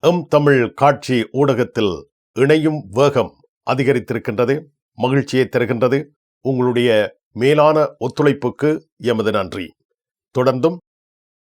M Tamil காட்சி ஊடகத்தில் இணையும் வேகம் அதிகரித்திருக்கின்றது மகிழ்ச்சியை தருகின்றது. உங்களுடைய மேலான ஒத்துழைப்புக்கு எமது நன்றி. தொடர்ந்தும்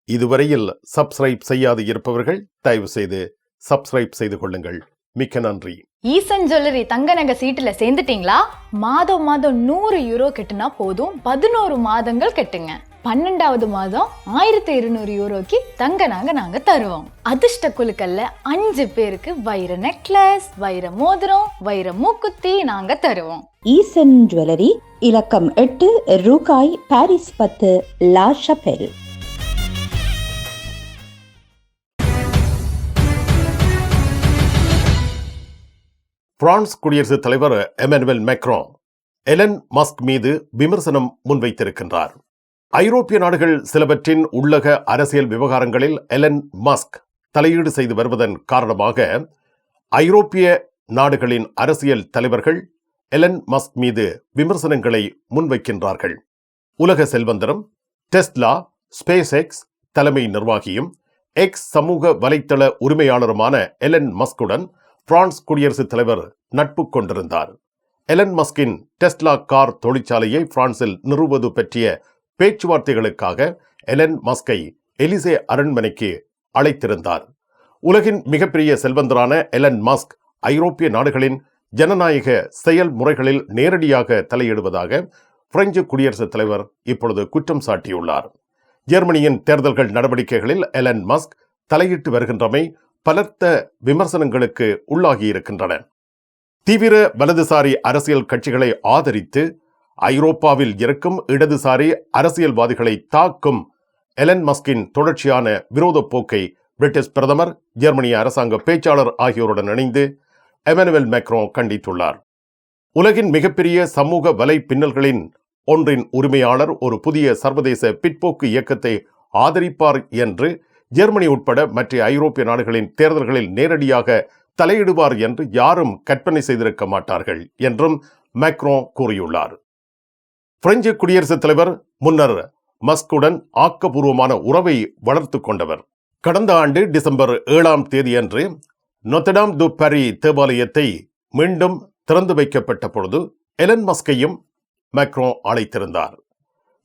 இதுவரையில் சப்ஸ்கிரைப் செய்யாது இருப்பவர்கள் தயவு செய்து சப்ஸ்கிரைப் செய்து கொள்ளுங்கள். மிக்க நன்றி. ஈசன் ஜுவல்லரி தங்க நகை சீட்டுல சேர்ந்துட்டீங்களா? மாதம் மாதம் நூறு யூரோ கட்டுனா போதும். பதினோரு மாதங்கள் கட்டுங்க. பன்னெண்டாவது மாதம் ஆயிரத்தி இருநூறு யூரோக்கு தங்க நகை நாங்க தருவோம். அதிர்ஷ்ட குழுக்கள்ல அஞ்சு பேருக்கு வைர நெக்லஸ் வைர மோதிரம் வைர மூக்குத்தி நாங்க தருவோம். ஈசன் ஜுவல்லரி இலக்கம் எட்டு ரூகாய் பாரிஸ் பத்து லா ஷபெல் பிரான்ஸ் குடியரசுத் தலைவர் எமனுவல் மேக்ரோ எலன் மஸ்க் மீது விமர்சனம் முன்வைத்திருக்கின்றார். ஐரோப்பிய நாடுகள் சிலவற்றின் உள்ளக அரசியல் விவகாரங்களில் எலன் மஸ்க் தலையீடு செய்து வருவதன் காரணமாக ஐரோப்பிய நாடுகளின் அரசியல் தலைவர்கள் எலன் மஸ்க் மீது விமர்சனங்களை முன்வைக்கின்றார்கள். உலக செல்வந்தரும் டெஸ்லா ஸ்பேஸ் எக்ஸ் தலைமை நிர்வாகியும் எக்ஸ் சமூக வலைத்தள உரிமையாளருமான எலன் மஸ்குடன் பிரான்ஸ் குடியரசுத் தலைவர் நட்பு கொண்டிருந்தார். எலன் மஸ்கின் டெஸ்லா கார் தொழிற்சாலையை பிரான்சில் நிறுவுவது பற்றிய பேச்சுவார்த்தைகளுக்காக எலன் மஸ்கை எலிசே அரண்மனைக்கு அழைத்திருந்தார். உலகின் மிகப்பெரிய செல்வந்தரான எலன் மஸ்க் ஐரோப்பிய நாடுகளின் ஜனநாயக செயல்முறைகளில் நேரடியாக தலையிடுவதாக பிரெஞ்சு குடியரசுத் தலைவர் இப்பொழுது குற்றம் சாட்டியுள்ளார். ஜெர்மனியின் தேர்தல்கள் நடவடிக்கைகளில் எலன் மஸ்க் தலையிட்டு வருகின்றமை பலர்த்த விமர்சனங்களுக்கு உள்ளாகியிருக்கின்றன. தீவிர வலதுசாரி அரசியல் கட்சிகளை ஆதரித்து ஐரோப்பாவில் இருக்கும் இடதுசாரி அரசியல்வாதிகளை தாக்கும் எலன் மஸ்கின் தொடர்ச்சியான விரோத போக்கை பிரிட்டிஷ் பிரதமர் ஜெர்மனிய அரசாங்க பேச்சாளர் ஆகியோருடன் இணைந்து எமனுவல் மேக்ரோ கண்டித்துள்ளார். உலகின் மிகப்பெரிய சமூக வலை பின்னல்களின் ஒன்றின் உரிமையாளர் ஒரு புதிய சர்வதேச பிற்போக்கு இயக்கத்தை ஆதரிப்பார் என்று ஜெர்மனி உட்பட மற்ற ஐரோப்பிய நாடுகளின் தேர்தல்களில் நேரடியாக தலையிடுவார் என்று யாரும் கற்பனை செய்திருக்க மாட்டார்கள் என்றும் மேக்ரோ கூறியுள்ளார். பிரெஞ்சு குடியரசுத் தலைவர் முன்னர் மஸ்குடன் ஆக்கபூர்வமான உறவை வளர்த்து கொண்டவர். கடந்த ஆண்டு டிசம்பர் ஏழாம் தேதியன்று நொத்தடாம் து பரி தேவாலயத்தை மீண்டும் திறந்து வைக்கப்பட்ட பொழுது எலன் மஸ்கையும் மேக்ரோ அழைத்திருந்தார்.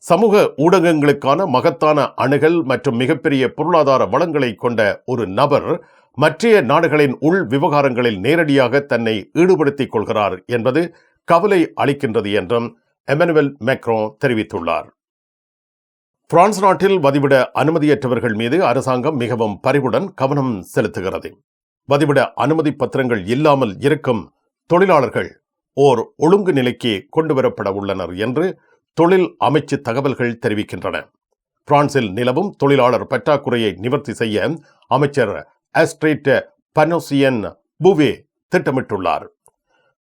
சமூக ஊடகங்களுக்கான மகத்தான அணுகல் மற்றும் மிகப்பெரிய பொருளாதார வளங்களை கொண்ட ஒரு நபர் மற்றைய நாடுகளின் உள் விவகாரங்களில் நேரடியாக தன்னை ஈடுபடுத்திக் கொள்கிறார் என்பது கவலை அளிக்கின்றது என்றும் எமனுவல் மேக்ரோ தெரிவித்துள்ளார். பிரான்ஸ் நாட்டில் வதிவிட அனுமதியற்றவர்கள் மீது அரசாங்கம் மிகவும் பரிவுடன் கவனம் செலுத்துகிறது. வதிவிட அனுமதி பத்திரங்கள் இல்லாமல் இருக்கும் தொழிலாளர்கள் ஓர் ஒழுங்கு நிலைக்கு கொண்டுவரப்பட உள்ளனர் என்று தொழில் அமைச்சு தகவல்கள் தெரிவிக்கின்றன. பிரான்சில் நிலவும் தொழிலாளர் பற்றாக்குறையை நிவர்த்தி செய்ய அமைச்சர் அஸ்ட்ரேட் பனோசியன் புவே திட்டமிட்டுள்ளார்.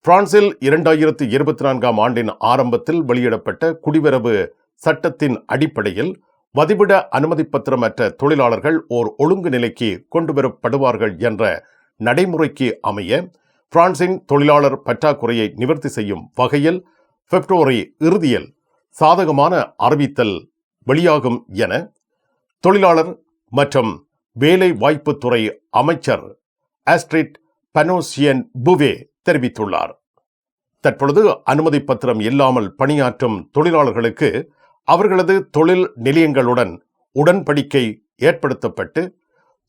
பிரான்சில் இரண்டாயிரத்து இருபத்தி நான்காம் ஆண்டின் ஆரம்பத்தில் வெளியிடப்பட்ட குடிவரவு சட்டத்தின் அடிப்படையில் வதிவிட அனுமதி பத்திரமற்ற தொழிலாளர்கள் ஓர் ஒழுங்கு நிலைக்கு கொண்டுவரப்படுவார்கள் என்ற நடைமுறைக்கு அமைய பிரான்சின் தொழிலாளர் பற்றாக்குறையை நிவர்த்தி செய்யும் வகையில் பிப்ரவரி இறுதியில் சாதகமான அறிவித்தல் வெளியாகும் என தொழிலாளர் மற்றும் வேலை வாய்ப்புத்துறை அமைச்சர் ஆஸ்ட்ரிட் பனோசியன் புவே தெரிவித்துள்ளார். தற்பொழுது அனுமதி பத்திரம் இல்லாமல் பணியாற்றும் தொழிலாளர்களுக்கு அவர்களது தொழில் நிலையங்களுடன் உடன்படிக்கை ஏற்படுத்தப்பட்டு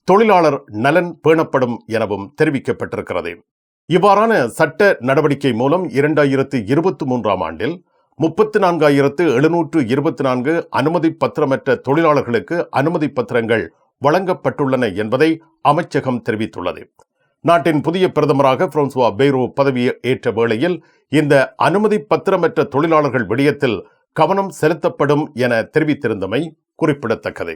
தொழிலாளர் நலன் பேணப்படும் எனவும் தெரிவிக்கப்பட்டிருக்கிறது. இவ்வாறான சட்ட நடவடிக்கை மூலம் இரண்டாயிரத்து இருபத்தி மூன்றாம் ஆண்டில் முப்பத்தி நான்காயிரத்து எழுநூற்று இருபத்தி நான்கு அனுமதி பத்திரமற்ற தொழிலாளர்களுக்கு அனுமதி பத்திரங்கள் வழங்கப்பட்டுள்ளன என்பதை அமைச்சகம் தெரிவித்துள்ளது. நாட்டின் புதிய பிரதமராக பிரான்சுவா பெய்ரோ பதவியை ஏற்ற வேளையில் இந்த அனுமதி பத்திரமற்ற தொழிலாளர்கள் விடயத்தில் கவனம் செலுத்தப்படும் என தெரிவித்திருந்தமை குறிப்பிடத்தக்கது.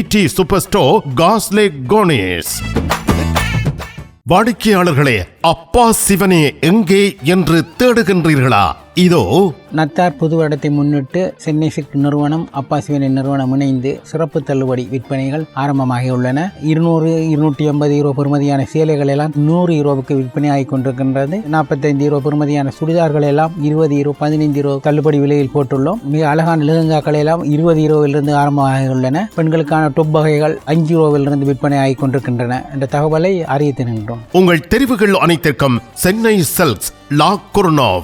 T super store காஸ்லே Gonesse. வாடிக்கையாளர்களே அப்பா சிவனே எங்கே என்று தேடுகின்றீர்களா? இதோ. நத்தார் புது வருடத்தை முன்னிட்டு சென்னை சிக் நிறுவனம் அப்பா சிவனின் நிறுவனம் இணைந்து சிறப்பு தள்ளுபடி விற்பனைகள் ஆரம்பமாகியுள்ளன. இருநூறு இருநூற்றி ஐம்பது யூரோ பெறுமதியான சேலைகள் எல்லாம் நூறு யூரோவுக்கு விற்பனை ஆகிக் கொண்டிருக்கின்றது. நாற்பத்தைந்து யூரோ பெறுமதியான சுடிதார்கள் எல்லாம் இருபது யூரோ பதினைந்து யூரோ தள்ளுபடி விலையில் போட்டுள்ளோம். மிக அழகான லெஹங்காக்கள் எல்லாம் இருபது யூரோவிலிருந்து ஆரம்பமாகியுள்ளன. பெண்களுக்கான டொப் வகைகள் அஞ்சு யூரோவிலிருந்து விற்பனை ஆகிக் கொண்டிருக்கின்றன. என்ற தகவலை அறிய தின்கின்றோம் உங்கள் தெரிவுகள் அனைத்திற்கும் சென்னை செல்ஸ் லா குர்னாவ்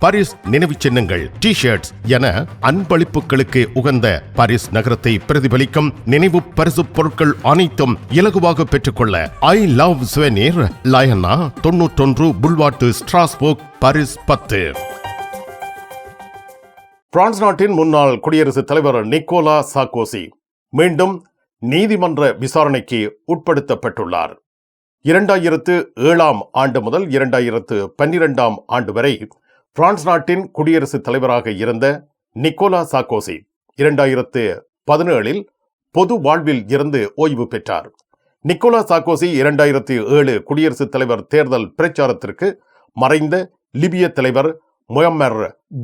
பாரிஸ் நினைவு சின்னங்கள் டி ஷர்ட்ஸ் என அன்பளிப்புகளுக்கு உகந்த பாரிஸ் நகரத்தை பிரதிபலிக்கும் நினைவு பரிசு பொருட்கள் அனைத்தும் இலகுவாக பெற்றுக்கொள்ள ஐ லவ் சுவனீர் லயனா தொன்னூற்றொன்று புல்வாட்டு ஸ்ட்ராஸ்போக் பாரிஸ் பத்து. பிரான்ஸ் நாட்டின் முன்னாள் குடியரசுத் தலைவர் நிக்கோலா சாக்கோசி மீண்டும் நீதிமன்ற விசாரணைக்கு உட்படுத்தப்பட்டுள்ளார். இரண்டாயிரத்து ஏழாம் ஆண்டு முதல் இரண்டாயிரத்து பன்னிரெண்டாம் ஆண்டு வரை பிரான்ஸ் நாட்டின் குடியரசுத் தலைவராக இருந்த நிக்கோலா சாக்கோசி இரண்டாயிரத்து பதினேழில் பொது வாழ்வில் இருந்து ஓய்வு பெற்றார். நிக்கோலா சாக்கோசி இரண்டாயிரத்தி ஏழு குடியரசுத் தலைவர் தேர்தல் பிரச்சாரத்திற்கு மறைந்த லிபிய தலைவர் முயம்மர்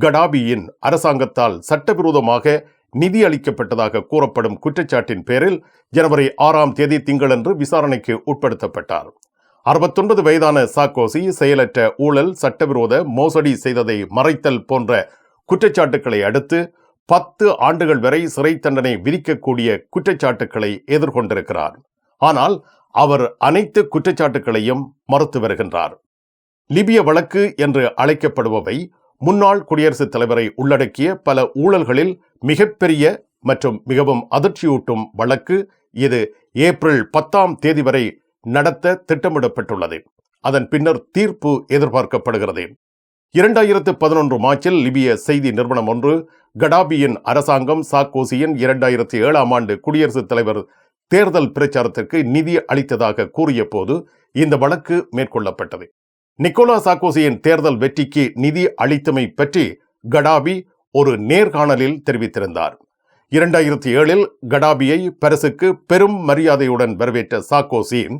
கடாபியின் அரசாங்கத்தால் சட்டவிரோதமாக நிதி அளிக்கப்பட்டதாக கூறப்படும் குற்றச்சாட்டின் பேரில் ஜனவரி ஆறாம் தேதி திங்களன்று விசாரணைக்கு உட்படுத்தப்பட்டார். அறுபத்தொன்பது வயதான சாக்கோசி செயலற்ற ஊழல் சட்டவிரோத மோசடி செய்ததை மறைத்தல் போன்ற குற்றச்சாட்டுக்களை அடுத்து பத்து ஆண்டுகள் வரை சிறை தண்டனை விதிக்கக்கூடிய குற்றச்சாட்டுக்களை எதிர்கொண்டிருக்கிறார். ஆனால் அவர் அனைத்து குற்றச்சாட்டுகளையும் மறுத்து வருகின்றார். லிபிய வழக்கு என்று அழைக்கப்படுபவை முன்னாள் குடியரசுத் தலைவரை உள்ளடக்கிய பல ஊழல்களில் மிகப்பெரிய மற்றும் மிகவும் அதிர்ச்சியூட்டும் வழக்கு. இது ஏப்ரல் பத்தாம் தேதி வரை நடத்த திட்டமிடப்பட்டுள்ளது. அதன் பின்னர் தீர்ப்பு எதிர்பார்க்கப்படுகிறது. இரண்டாயிரத்து பதினொன்று மார்ச்சில் லிபிய செய்தி நிறுவனம் ஒன்று கடாபியின் அரசாங்கம் சாக்கோசியின் இரண்டாயிரத்தி ஏழாம் ஆண்டு குடியரசுத் தலைவர் தேர்தல் பிரச்சாரத்திற்கு நிதி அளித்ததாக கூறிய போது இந்த வழக்கு மேற்கொள்ளப்பட்டது. நிக்கோலா சாக்கோசியின் தேர்தல் வெற்றிக்கு நிதி அளித்தமை பற்றி கடாபி ஒரு நேர்காணலில் தெரிவித்திருந்தார். இரண்டாயிரத்தி ஏழில் கடாபியை பரிசுக்கு பெரும் மரியாதையுடன் வரவேற்ற சாக்கோசி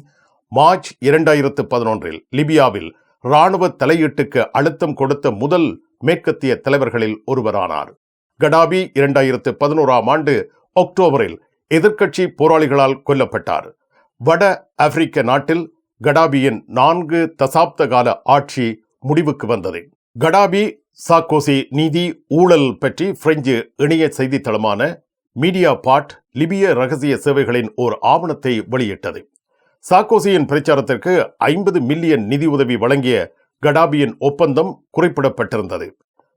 மார்ச் இரண்டாயிரத்து பதினொன்றில் லிபியாவில் இராணுவ தலையீட்டுக்கு அழுத்தம் கொடுத்த முதல் மேற்கத்திய தலைவர்களில் ஒருவரானார். கடாபி இரண்டாயிரத்து பதினோராம் ஆண்டு அக்டோபரில் எதிர்க்கட்சி போராளிகளால் கொல்லப்பட்டார். வட ஆப்பிரிக்க நாட்டில் கடாபியின் நான்கு தசாப்த கால ஆட்சி முடிவுக்கு வந்தது. கடாபி சாக்கோசி நீதி ஊழல் பற்றி பிரெஞ்சு இணைய செய்தித்தளமான மீடியா பாட் லிபிய ரகசிய சேவைகளின் ஓர் ஆவணத்தை வெளியிட்டது. சாக்கோசியின் பிரச்சாரத்திற்கு ஐம்பது மில்லியன் நிதி உதவி வழங்கிய கடாபியின் ஒப்பந்தம் குறிப்பிடப்பட்டிருந்தது.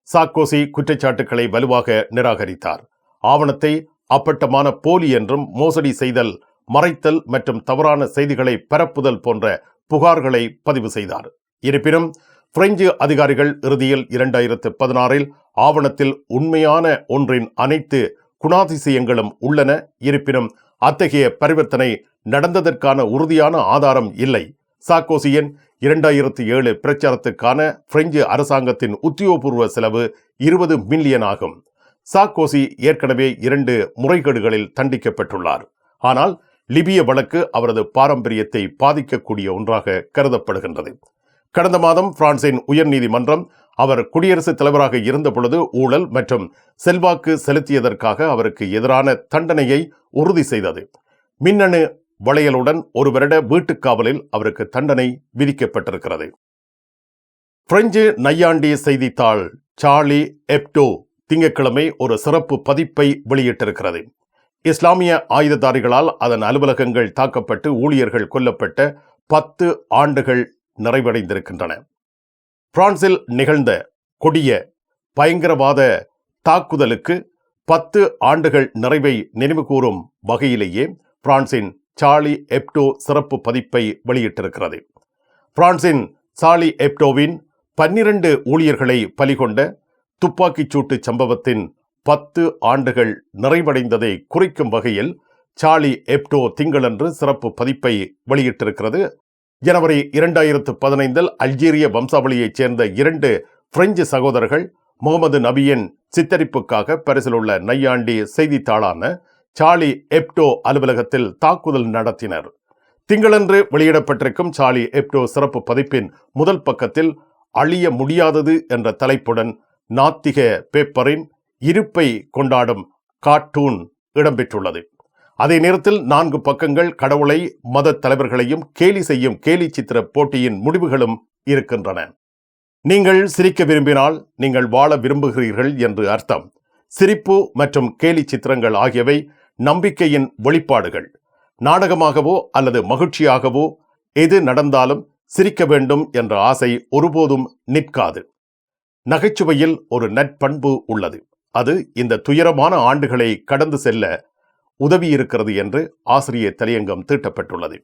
சாக்கோசி குற்றச்சாட்டுக்களை வலுவாக நிராகரித்தார். ஆவணத்தை அப்பட்டமான போலி என்றும் மோசடி செய்தல் மறைத்தல் மற்றும் தவறான செய்திகளை பரப்புதல் போன்ற புகார்களை பதிவு செய்தார். இருப்பினும் பிரெஞ்சு அதிகாரிகள் இறுதியில் இரண்டாயிரத்து பதினாறில் ஆவணத்தில் உண்மையான ஒன்றின் அனைத்து குணாதிசயங்களும் உள்ளன. இருப்பினும் அத்தகைய பரிவர்த்தனை நடந்ததற்கான உறுதியான ஆதாரம் இல்லை. சாக்கோசியின் இரண்டாயிரத்தி ஏழு பிரச்சாரத்துக்கான பிரெஞ்சு அரசாங்கத்தின் உத்தியோகபூர்வ செலவு இருபது மில்லியன் ஆகும். சாக்கோசி ஏற்கனவே இரண்டு முறைகேடுகளில் தண்டிக்கப்பட்டுள்ளார். ஆனால் லிபிய வழக்கு அவரது பாரம்பரியத்தை பாதிக்கக்கூடிய ஒன்றாக கருதப்படுகின்றது. கடந்த மாதம் பிரான்சின் உயர்நீதிமன்றம் அவர் குடியரசுத் தலைவராக இருந்த பொழுது ஊழல் மற்றும் செல்வாக்கு செலுத்தியதற்காக அவருக்கு எதிரான தண்டனையை உறுதி செய்தது. மின்னணு வளையலுடன் ஒரு வருட வீட்டுக்காவலில் அவருக்கு தண்டனை விதிக்கப்பட்டிருக்கிறது. பிரெஞ்சு நையாண்டி செய்தித்தாள் சார்லி எப்டோ திங்கட்கிழமை ஒரு சிறப்பு பதிப்பை வெளியிட்டிருக்கிறது. இஸ்லாமிய ஆயுததாரிகளால் அதன் அலுவலகங்கள் தாக்கப்பட்டு ஊழியர்கள் கொல்லப்பட்ட பத்து ஆண்டுகள் நிறைவடைந்திருக்கின்றன. பிரான்சில் நிகழ்ந்த கொடிய பயங்கரவாத தாக்குதலுக்கு பத்து ஆண்டுகள் நிறைவை நினைவுகூரும் வகையிலேயே பிரான்சின் சார்லி எப்டோ சிறப்பு பதிப்பை வெளியிட்டிருக்கிறது. பிரான்சின் சார்லி எப்டோவின் பன்னிரண்டு ஊழியர்களை பலிகொண்ட துப்பாக்கிச் சூட்டு சம்பவத்தின் பத்து ஆண்டுகள் நிறைவடைந்ததை குறிக்கும் வகையில் சார்லி எப்டோ திங்களன்று சிறப்பு பதிப்பை வெளியிட்டிருக்கிறது. ஜனவரி இரண்டாயிரத்து பதினைந்தில் அல்ஜீரிய வம்சாவளியைச் சேர்ந்த இரண்டு பிரெஞ்சு சகோதரர்கள் முகமது நபியின் சித்தரிப்புக்காக பரிசிலுள்ள நையாண்டி செய்தித்தாளான சார்லி எப்டோ அலுவலகத்தில் தாக்குதல் நடத்தினர். திங்களன்று வெளியிடப்பட்டிருக்கும் சார்லி எப்டோ சிறப்பு பதிப்பின் முதல் பக்கத்தில் அழிய முடியாதது என்ற தலைப்புடன் நாத்திக பேப்பரின் இருப்பை கொண்டாடும் கார்ட்டூன் இடம்பெற்றுள்ளது. அதே நேரத்தில் நான்கு பக்கங்கள் கடவுளை மத தலைவர்களையும் கேலி செய்யும் கேலி சித்திர போட்டியின் முடிவுகளும் இருக்கின்றன. நீங்கள் சிரிக்க விரும்பினால் நீங்கள் வாழ விரும்புகிறீர்கள் என்று அர்த்தம். சிரிப்பு மற்றும் கேலி சித்திரங்கள் ஆகியவை நம்பிக்கையின் வெளிப்பாடுகள். நாடகமாகவோ அல்லது மகிழ்ச்சியாகவோ எது நடந்தாலும் சிரிக்க வேண்டும் என்ற ஆசை ஒருபோதும் நிற்காது. நகைச்சுவையில் ஒரு நட்பண்பு உள்ளது. அது இந்த துயரமான ஆண்டுகளை கடந்து செல்ல உதவியிருக்கிறது என்று ஆசிரியர் தலையங்கம் தீட்டப்பட்டுள்ளது.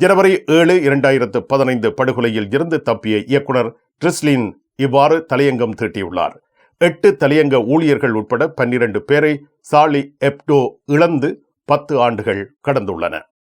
ஜனவரி ஏழு இரண்டாயிரத்து பதினைந்து படுகொலையில் இருந்து தப்பிய இயக்குனர் ட்ரிஸ்லின் இவ்வாறு தலையங்கம் தீட்டியுள்ளார். எட்டு தலையங்க ஊழியர்கள் உட்பட பன்னிரண்டு பேரை சாலி எப்டோ இழந்து பத்து ஆண்டுகள் கடந்துள்ளன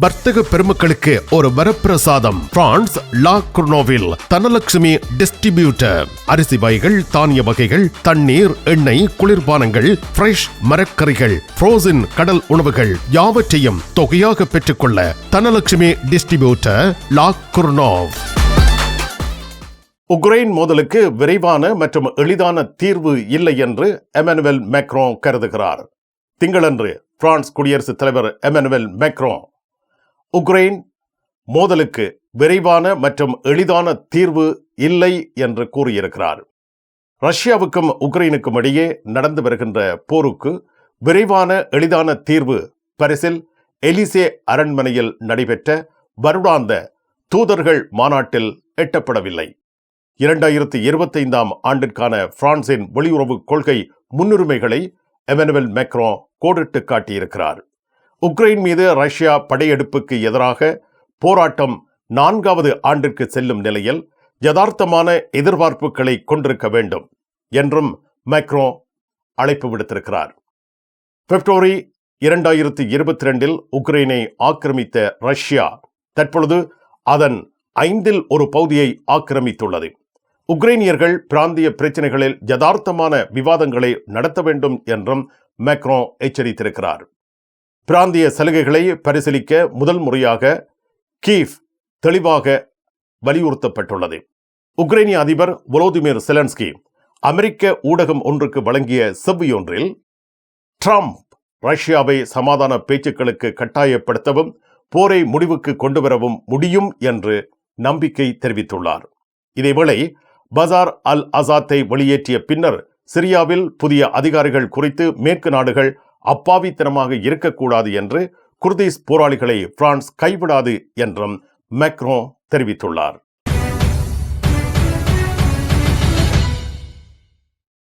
வர்த்தக பெருமக்களுக்கு ஒரு வரப்பிரசாதம். பிரான்ஸ் லா குர்னோவில் தனலட்சுமி டிஸ்ட்ரிபியூட்டர். அரிசி வகைகள் தானிய வகைகள் தண்ணீர் எண்ணெய் குளிர்பானங்கள் ஃப்ரெஷ் மரக்கறிகள் ஃப்ரோசன் கடல் உணவுகள் யாவற்றையும் தொகையாக பெற்றுக்கொள்ள தனலட்சுமி டிஸ்ட்ரிபியூட்டர் லா குர்னோவ். உக்ரைன் மோதலுக்கு விரைவான மற்றும் எளிதான தீர்வு இல்லை என்று எமனுவல் மேக்ரோ கருதுகிறார். திங்களன்று பிரான்ஸ் குடியரசுத் தலைவர் எமனுவல் மேக்ரோ உக்ரைன் மோதலுக்கு விரைவான மற்றும் எளிதான தீர்வு இல்லை என்று கூறியிருக்கிறார். ரஷ்யாவுக்கும் உக்ரைனுக்கும் இடையே நடந்து வருகின்ற போருக்கு விரைவான எளிதான தீர்வு பரிசில் எலிசே அரண்மனையில் நடைபெற்ற வருடாந்த தூதர்கள் மாநாட்டில் எட்டப்படவில்லை. இரண்டாயிரத்தி இருபத்தைந்தாம் ஆண்டிற்கான பிரான்சின் வெளியுறவு கொள்கை முன்னுரிமைகளை எமனுவல் மெக்ரோ கோடிட்டு காட்டியிருக்கிறார். உக்ரைன் மீது ரஷ்யா படையெடுப்புக்கு எதிராக போராட்டம் நான்காவது ஆண்டிற்கு செல்லும் நிலையில் யதார்த்தமான எதிர்பார்ப்புகளை கொண்டிருக்க வேண்டும் என்றும் மேக்ரோ அழைப்பு விடுத்திருக்கிறார். பிப்ரவரி இரண்டாயிரத்தி இருபத்தி ரெண்டில் உக்ரைனை ஆக்கிரமித்த ரஷ்யா தற்பொழுது அதன் ஐந்தில் ஒரு பகுதியை ஆக்கிரமித்துள்ளது. உக்ரைனியர்கள் பிராந்திய பிரச்சனைகளில் யதார்த்தமான விவாதங்களை நடத்த வேண்டும் என்றும் மேக்ரோ எச்சரித்திருக்கிறார். பிராந்திய சலுகைகளை பரிசீலிக்க முதல் முறையாக கீவ் தெளிவாக வலியுறுத்தப்பட்டுள்ளது. உக்ரைனிய அதிபர் volodymyr செலன்ஸ்கி அமெரிக்க ஊடகம் ஒன்றுக்கு வழங்கிய செவ்வியொன்றில் ட்ரம்ப் ரஷ்யாவை சமாதான பேச்சுக்களுக்கு கட்டாயப்படுத்தவும் போரை முடிவுக்கு கொண்டுவரவும் முடியும் என்று நம்பிக்கை தெரிவித்துள்ளார். இதேவேளை பசார் அல் அசாத்தை வெளியேற்றிய பின்னர் சிரியாவில் புதிய அதிகாரிகள் குறித்து மேற்கு நாடுகள் அப்பாவித்தனமாக இருக்கக்கூடாது என்று குர்தீஸ் போராளிகளை பிரான்ஸ் கைவிடாது என்றும் மேக்ரோ தெரிவித்துள்ளார்.